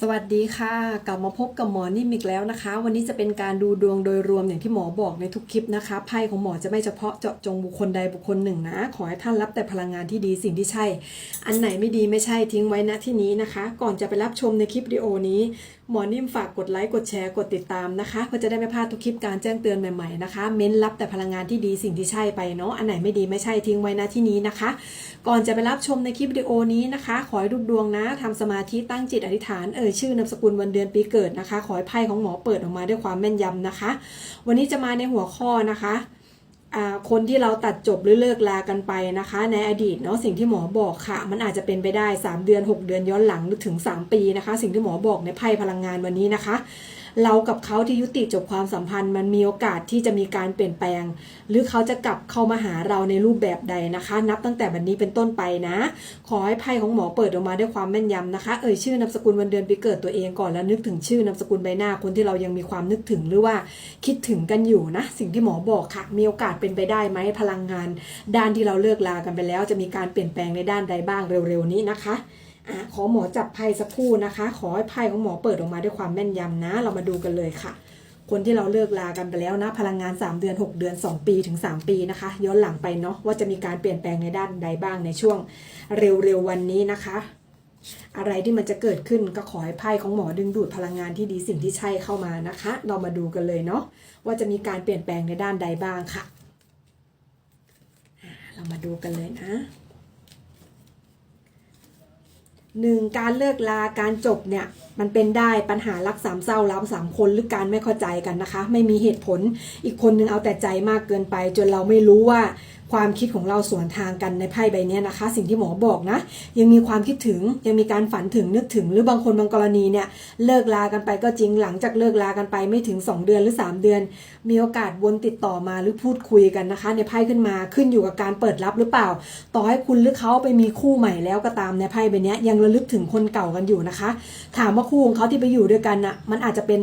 สวัสดีค่ะ กลับมาพบกับหมอนิ่มอีกแล้วนะคะ วันนี้จะเป็นการดูดวงโดยรวมอย่างที่หมอบอกในทุกคลิปนะคะไพ่ของหมอจะไม่เฉพาะเจาะจงบุคคลใดบุคคลหนึ่งนะ ขอให้ท่านรับแต่พลังงานที่ดีสิ่งที่ใช่ อันไหนไม่ดีไม่ใช่ทิ้งไว้ณที่นี้นะคะ ก่อนจะไปรับชมในคลิปวิดีโอนี้ หมอนิ่มฝากกดไลค์ กดแชร์ กดติดตามนะคะ เพื่อจะได้ไม่พลาดทุกคลิปการแจ้งเตือนใหม่ๆนะคะ เม้นรับแต่พลังงานที่ดีสิ่งที่ใช่ไปเนาะ อันไหนไม่ดีไม่ใช่ทิ้งไว้ณที่นี้นะคะ ก่อนจะไปรับชมในคลิปวิดีโอนี้นะคะ ขอให้ดูดวงนะทำสมาธิตั้งจิตอธิษฐานเอ่ยชื่อนามสกุลวันเดือนปีเกิดนะคะ ขอให้ไพ่ของหมอเปิดออกมาด้วยความแม่นยำนะคะ วันนี้จะมาในหัวข้อนะคะ คนที่เราตัดจบหรือเลิกลากันไปนะคะ ในอดีตเนาะสิ่งที่หมอบอกค่ะ มันอาจจะเป็นไปได้ 3 เดือน 6 เดือนย้อนหลังหรือถึง 3 ปีนะคะ สิ่งที่หมอบอกในไพ่พลังงานวันนี้นะคะ เรากับเขาที่ยุติจบความสัมพันธ์ มันมีโอกาสที่จะมีการเปลี่ยนแปลง หรือเขาจะกลับเข้ามาหาเราในรูปแบบใดนะคะ นับตั้งแต่บัดนนี้เป็นต้นไปนะ ขอให้ไพ่ของหมอเปิดออกมาด้วยความแม่นยำนะคะ เอ่ยชื่อนามสกุลวันเดือนปีเกิดตัวเองก่อนแล้วนึกถึงชื่อนามสกุลใบหน้าคนที่เรายังมีความนึกถึงหรือว่าคิดถึงกันอยู่นะ สิ่งที่หมอบอกค่ะ มีโอกาสเป็นไปได้ไหมพลังงาน ด้านที่เราเลิกลากันไปแล้ว จะมีการเปลี่ยนแปลงในด้านใดบ้างเร็วๆนี้นะคะ อะขอหมอจับไพ่สักครู่นะคะ ขอให้ไพ่ของหมอเปิดออกมาด้วยความแม่นยำนะ เรามาดูกันเลยค่ะ คนที่เราเลิกลากันไปแล้วนะ พลังงาน 3 เดือน 6 เดือน 2 ปีถึง 3 ปีนะคะ ย้อนหลังไปเนาะว่าจะมีการเปลี่ยนแปลงในด้านใดบ้างในช่วงเร็วๆวันนี้นะคะ อะไรที่มันจะเกิดขึ้นก็ขอให้ไพ่ของหมอดึงดูดพลังงานที่ดีสิ่งที่ใช่เข้ามานะคะ เรามาดูกันเลยเนาะว่าจะมีการเปลี่ยนแปลงในด้านใดบ้างค่ะ เรามาดูกันเลยนะ หนึ่งการเลิกลาการจบเนี่ยมันเป็นได้ปัญหารักสามเศร้ารักสามคนหรือการไม่เข้าใจกันนะคะ ไม่มีเหตุผลอีกคนนึงเอาแต่ใจมากเกินไป จนเราไม่รู้ว่า ความคิดของเราสวนทางกันในไพ่ใบนี้นะคะ สิ่งที่หมอบอกนะ ยังมีความคิดถึงยังมีการฝันถึงนึกถึง หรือบางคนบางกรณีเนี่ยเลิกลากันไปก็จริงหลังจากเลิกลากันไปไม่ถึง 2 เดือนหรือ 3 เดือน มีโอกาสวนติดต่อมาหรือพูดคุยกันนะคะ ในไพ่ขึ้นมาขึ้นอยู่กับการเปิดรับหรือเปล่า ต่อให้คุณหรือเขาไปมีคู่ใหม่แล้วก็ตามในไพ่ใบนี้ยังระลึกถึงคนเก่ากันอยู่นะคะ ถามว่าคู่ของเขาที่ไปอยู่ด้วยกันน่ะมันอาจจะเป็น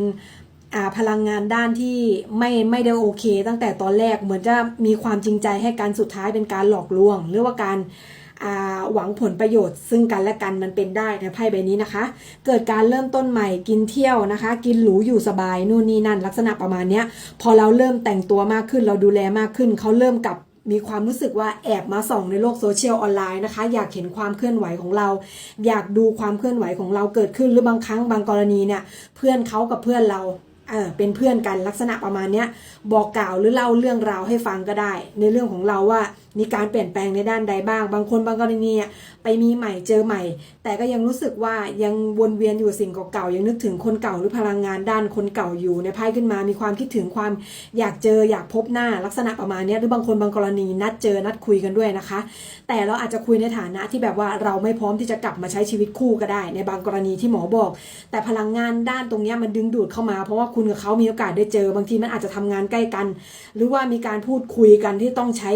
พลังงานด้านที่ไม่ไม่ได้โอเค ตั้งแต่ตอนแรกเหมือนจะมีความจริงใจให้การสุดท้ายเป็นการหลอกลวง หรือว่าการหวังผลประโยชน์ ซึ่งกันและกันมันเป็นได้ในไพ่ใบนี้นะคะ เกิดการเริ่มต้นใหม่กินเที่ยวนะคะ กินหรูอยู่สบายนู่นนี่นั่น ลักษณะประมาณนี้พอเราเริ่มแต่งตัวมากขึ้นเราดูแลมากขึ้นเขาเริ่มกับมีความรู้สึกว่าแอบมาส่องในโลกโซเชียลออนไลน์นะคะ อยากเห็นความเคลื่อนไหวของเรา อยากดูความเคลื่อนไหวของเราเกิดขึ้นหรือบางครั้งบางกรณีเนี่ยเพื่อนเขากับเพื่อนเรา เออเป็นเพื่อนกันลักษณะประมาณเนี้ยบอกกล่าวหรือเล่าเรื่องราวให้ฟังก็ได้ ในเรื่องของเราว่ามีการเปลี่ยนแปลงในด้านใดบ้าง บางคนบางกรณีไปมีใหม่เจอใหม่ แต่ก็ยังรู้สึกว่ายังวนเวียนอยู่สิ่งเก่าๆยังนึกถึงคนเก่าหรือพลังงานด้านคนเก่าอยู่ในไพ่ขึ้นมา มีความคิดถึงความอยากเจออยากพบหน้าลักษณะประมาณนี้หรือบางคนบางกรณีนัดเจอนัดคุยกันด้วยนะคะ แต่เราอาจจะคุยในฐานะที่แบบว่าเราไม่พร้อมที่จะกลับมาใช้ชีวิตคู่ก็ได้ ในบางกรณีที่หมอบอก แต่พลังงานด้านตรงนี้มันดึงดูดเข้ามา เพราะว่าคุณกับเขามีโอกาสได้เจอบางทีมันอาจจะทำงานใกล้กัน หรือว่ามีการพูดคุยกันที่ต้องใช้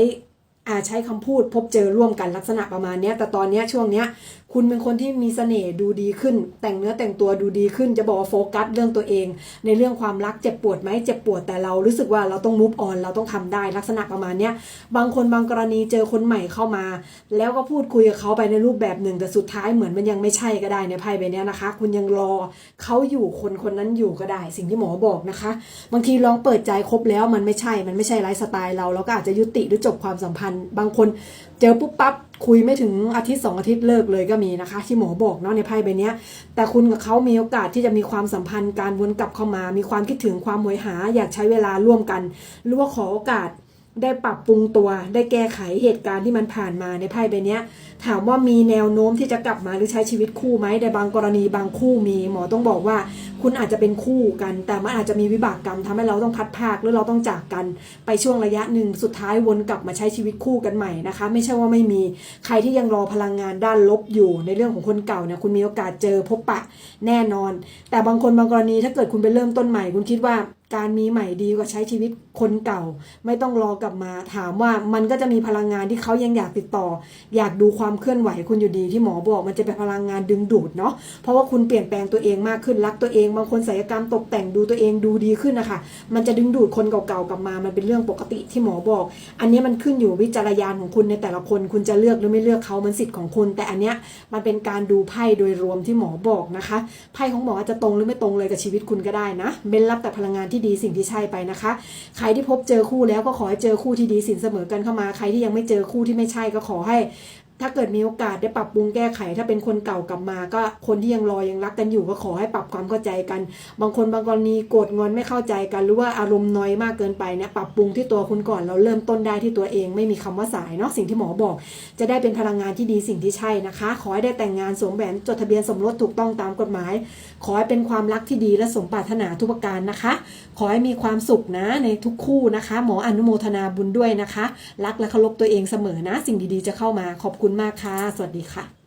อาใช้คำพูดพบเจอร่วมกันลักษณะประมาณนี้แต่ตอนนี้ช่วงเนี้ย คุณเป็นคนที่มีเสน่ห์ดูดีขึ้น แต่งเนื้อแต่งตัวดูดีขึ้นจะบอกว่าโฟกัสเรื่องตัวเอง ในเรื่องความรักเจ็บปวดไหมเจ็บปวดแต่เรารู้สึกว่าเราต้องมุฟออนเราต้องทำได้ลักษณะประมาณนี้บางคนบางกรณีเจอคนใหม่เข้ามา แล้วก็พูดคุยกับเขาไปในรูปแบบหนึ่ง แต่สุดท้ายเหมือนมันยังไม่ใช่ก็ได้ในไพ่ใบนี้นะคะ คุณยังรอเขาอยู่คนคนนั้นอยู่ก็ได้ สิ่งที่หมอบอกนะคะ บางทีลองเปิดใจคบแล้วมันไม่ใช่มันไม่ใช่ไลฟ์สไตล์เราเราก็อาจจะยุติหรือจบความสัมพันธ์บางคนเจอปุ๊บปั๊บคุยไม่ถึงอาทิตย์สองอาทิตย์เลิกเลยก็มีนะคะ ที่หมอบอกเนาะในไพ่ใบนี้แต่คุณกับเขามีโอกาสที่จะมีความสัมพันธ์การวนกลับเข้ามา มีความคิดถึงความหมวยหา อยากใช้เวลาร่วมกันหรือว่าขอโอกาส ได้ปรับปรุงตัว ได้แก้ไขเหตุการณ์ที่มันผ่านมาในไพ่ใบนี้ถามว่ามีแนวโน้มที่จะกลับมาหรือใช้ชีวิตคู่ไหมในบางกรณีบางคู่มี หมอต้องบอกว่า คุณอาจจะเป็นคู่กัน แต่มันอาจจะมีวิบากกรรมทำให้เราต้องพัดภาคหรือเราต้องจากกัน ไปช่วงระยะหนึ่งสุดท้ายวนกลับมาใช้ชีวิตคู่กันใหม่นะคะ ไม่ใช่ว่าไม่มีใครที่ยังรอพลังงานด้านลบอยู่ ในเรื่องของคนเก่าเนี่ยคุณมีโอกาสเจอพบปะแน่นอน แต่บางคนบางกรณีถ้าเกิดคุณไปเริ่มต้นใหม่ คุณคิดว่าการมีใหม่ดีกว่าใช้ชีวิตคนเก่า ไม่ต้องรอกลับมา ถามว่ามันก็จะมีพลังงานที่เขายังอยากติดต่อ อยากดูความเคลื่อนไหวคุณอยู่ดีที่หมอบอก มันจะเป็นพลังงานดึงดูดเนาะเพราะว่าคุณเปลี่ยนแปลงตัวเองมากขึ้นรักตัวเองบางคนศัลยกรรมตกแต่งดูตัวเองดูดีขึ้นนะคะมันจะดึงดูดคนเก่าๆกลับมา มันเป็นเรื่องปกติที่หมอบอก อันนี้มันขึ้นอยู่วิจารณญาณของคุณในแต่ละคน คุณจะเลือกหรือไม่เลือกเขามันสิทธิ์ของคุณ แต่อันเนี้ยมันเป็นการดูไพ่โดยรวมที่หมอบอกนะคะไพ่ของหมออาจจะตรงหรือไม่ตรงเลยกับชีวิตคุณก็ได้นะเบนรับแต่พลังงานที่ดีสิ่งที่ใช่ไปนะคะ ใครที่พบเจอคู่แล้วก็ขอให้เจอคู่ที่ดีสินเสมอกันเข้ามา ใครที่ยังไม่เจอคู่ที่ไม่ใช่ก็ขอให้ ถ้าเกิดมีโอกาสได้ปรับปรุงแก้ไข ถ้าเป็นคนเก่ากลับมา ก็คนที่ยังรอยังรักกันอยู่ก็ขอให้ปรับความเข้าใจกัน บางคนบางกรณีโกรธงอนไม่เข้าใจกัน หรือว่าอารมณ์น้อยมากเกินไปเนี่ยปรับปรุงที่ตัวคุณก่อนเราเริ่มต้นได้ที่ตัวเองไม่มีคำว่าสายเนาะสิ่งที่หมอบอก จะได้เป็นพลังงานที่ดีสิ่งที่ใช่นะคะ ขอให้ได้แต่งงานสวมแหวนจดทะเบียนสมรสถูกต้องตามกฎหมาย ขอให้เป็นความรักที่ดีและสมปรารถนาทุกประการนะคะ ขอให้มีความสุขนะในทุกคู่นะคะ หมออนุโมทนาบุญด้วยนะคะ รักและเคารพตัวเองเสมอนะ สิ่งดีๆจะเข้ามาขอบคุณมากค่ะ สวัสดีค่ะ